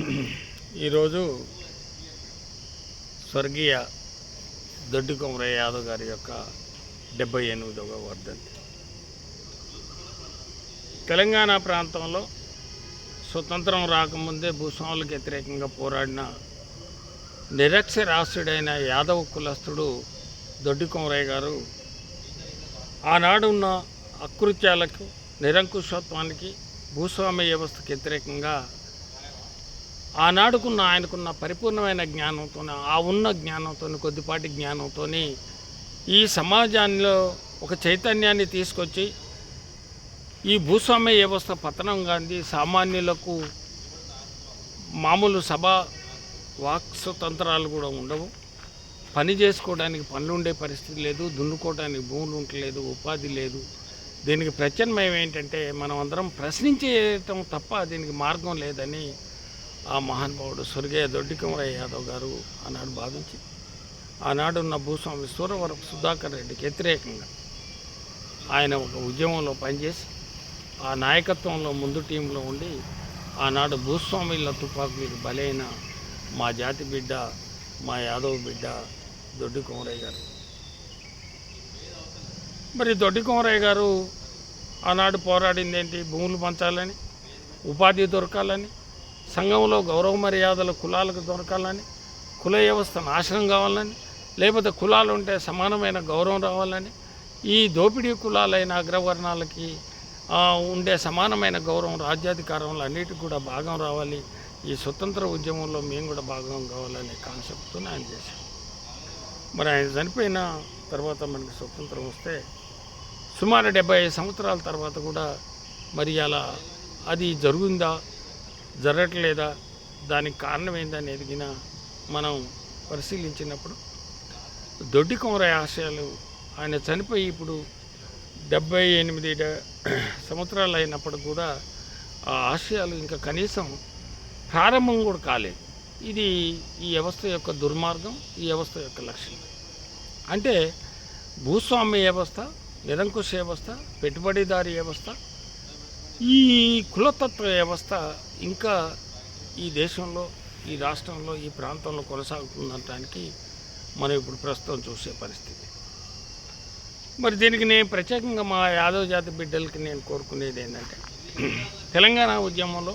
ఈరోజు స్వర్గీయ దొడ్డి కొమరయ్య యాదవ్ గారి యొక్క డెబ్బై ఎనిమిదవ వర్ధంతి. తెలంగాణ ప్రాంతంలో స్వతంత్రం రాకముందే భూస్వాములకు వ్యతిరేకంగా పోరాడిన నిరక్షరాస్యుడైన యాదవ కులస్తుడు దొడ్డి కొమరయ్య గారు ఆనాడున్న అకృత్యాలకు నిరంకుశత్వానికి భూస్వామ్య వ్యవస్థకు వ్యతిరేకంగా ఆనాడుకున్న ఆయనకున్న పరిపూర్ణమైన జ్ఞానంతో ఆ ఉన్న జ్ఞానంతో కొద్దిపాటి జ్ఞానంతో ఈ సమాజాల్లో ఒక చైతన్యాన్ని తీసుకొచ్చి ఈ భూస్వామ్య వ్యవస్థ పతనం గాంధీ సామాన్యులకు మామూలు సభ వాక్స్వతంత్రాలు కూడా ఉండవు. పని చేసుకోవడానికి పనులు ఉండే పరిస్థితి లేదు దున్నుకోవడానికి భూములు ఉండలేదు ఉపాధి లేదు. దీనికి ప్రత్యామ్నాయం ఏంటంటే మనం అందరం ప్రశ్నించేయటం తప్ప దీనికి మార్గం లేదని ఆ మహానుభావుడు స్వర్గీయ దొడ్డికమరయ్య యాదవ్ గారు ఆనాడు బాధించింది ఆనాడున్న భూస్వామి సూరవరపు సుధాకర్ రెడ్డికి వ్యతిరేకంగా ఆయన ఒక ఉద్యమంలో పనిచేసి ఆ నాయకత్వంలో ముందు టీంలో ఉండి ఆనాడు భూస్వామిల తుపాకులకు బలైన మా జాతి బిడ్డ మా యాదవ్ బిడ్డ దొడ్డి కుమరయ్య గారు. మరి దొడ్డి కుమరయ్య గారు ఆనాడు పోరాడింది ఏంటి భూములు పంచాలని ఉపాధి దొరకాలని సంఘంలో గౌరవ మర్యాదలు కులాలకు దొరకాలని కుల వ్యవస్థ నాశనం కావాలని లేకపోతే కులాలు ఉంటే సమానమైన గౌరవం రావాలని ఈ దోపిడీ కులాలైన అగ్రవర్ణాలకి ఉండే సమానమైన గౌరవం రాజ్యాధికారంలో అన్నిటికి కూడా భాగం రావాలి. ఈ స్వతంత్ర ఉద్యమంలో మేము కూడా భాగం కావాలనే కాన్సెప్ట్తో ఆయన చేశాం మరి ఆయన చనిపోయిన తర్వాత మనకి స్వతంత్రం వస్తే సుమారు డెబ్బై ఐదు సంవత్సరాల తర్వాత కూడా మరి అలా అది జరుగుందా? జరగట్లేదా? దానికి కారణం ఏందని ఎదిగిన మనం పరిశీలించినప్పుడు దొడ్డి కుమరయ్య ఆశయాలు ఆయన చనిపోయి ఇప్పుడు డెబ్బై ఎనిమిది డ- సంవత్సరాలు అయినప్పుడు కూడా ఆ ఆశయాలు ఇంకా కనీసం ప్రారంభం కూడా కాలేదు. ఇది ఈ వ్యవస్థ యొక్క దుర్మార్గం ఈ వ్యవస్థ యొక్క లక్ష్యం అంటే భూస్వామ్య వ్యవస్థ నిరంకుశ వ్యవస్థ పెట్టుబడిదారీ వ్యవస్థ ఈ కులతత్వ వ్యవస్థ ఇంకా ఈ దేశంలో ఈ రాష్ట్రంలో ఈ ప్రాంతంలో కొనసాగుతుందనటానికి మనం ఇప్పుడు ప్రస్తుతం చూసే పరిస్థితి. మరి దీనికి నేను ప్రత్యేకంగా మా యాదవ జాతి బిడ్డలకి నేను కోరుకునేది ఏంటంటే తెలంగాణ ఉద్యమంలో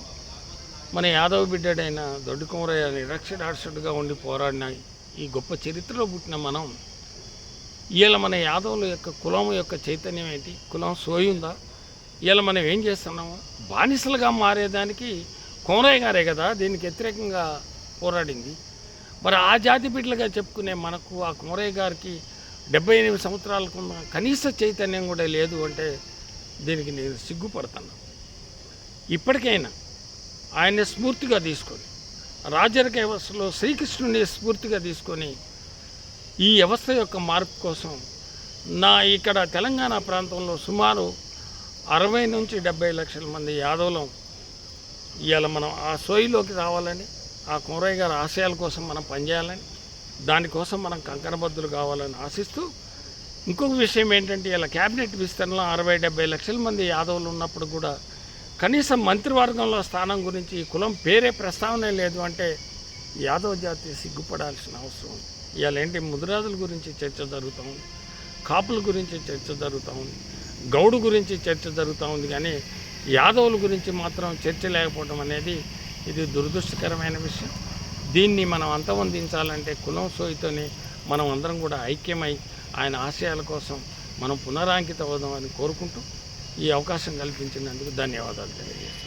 మన యాదవ బిడ్డడైన దొడ్డి కుమరయ్య నిరక్షరాక్షుడిగా ఉండి పోరాడిన ఈ గొప్ప చరిత్రలో పుట్టిన మనం ఇవాళ మన యాదవుల యొక్క కులం యొక్క చైతన్యం ఏంటి? కులం సోయుందా ఇలా మనం ఏం చేస్తున్నాము? బానిసలుగా మారేదానికి కోనయ్య గారే కదా దీనికి వ్యతిరేకంగా పోరాడింది. మరి ఆ జాతి బిడ్డలుగా చెప్పుకునే మనకు ఆ కోనయ్య గారికి డెబ్బై ఎనిమిది సంవత్సరాలకు కనీస చైతన్యం కూడా లేదు అంటే దీనికి నేను సిగ్గుపడతాను. ఇప్పటికైనా ఆయన్ని స్ఫూర్తిగా తీసుకొని రాజరిక వ్యవస్థలో శ్రీకృష్ణుని స్ఫూర్తిగా తీసుకొని ఈ వ్యవస్థ యొక్క మార్పు కోసం నా ఇక్కడ తెలంగాణ ప్రాంతంలో సుమారు అరవై నుంచి డెబ్బై లక్షల మంది యాదవులం ఇవాళ మనం ఆ సోయిలోకి రావాలని ఆ కుమరయ్య గారి ఆశయాల కోసం మనం పనిచేయాలని దానికోసం మనం కంకణబద్ధులు కావాలని ఆశిస్తూ ఇంకొక విషయం ఏంటంటే ఇలా క్యాబినెట్ విస్తరణలో అరవై డెబ్బై లక్షల మంది యాదవులు ఉన్నప్పుడు కూడా కనీసం మంత్రివర్గంలో స్థానం గురించి ఈ కులం పేరే ప్రస్తావన లేదు అంటే యాదవ జాతి సిగ్గుపడాల్సిన అవసరం ఉంది. ఇవాళ ఏంటి ముదిరాజుల గురించి చర్చ జరుగుతూ ఉంది కాపుల గురించి చర్చ జరుగుతూ ఉంది. గౌడు గురించి చర్చ జరుగుతూ ఉంది కానీ యాదవుల గురించి మాత్రం చర్చ లేకపోవడం అనేది ఇది దురదృష్టకరమైన విషయం. దీన్ని మనం అంతమొందించాలంటే కులం సోయితోనే మనం అందరం కూడా ఐక్యమై ఆయన ఆశయాల కోసం మనం పునరాంకిత అవుదామని కోరుకుంటూ ఈ అవకాశం కల్పించినందుకు ధన్యవాదాలు తెలియజేస్తాను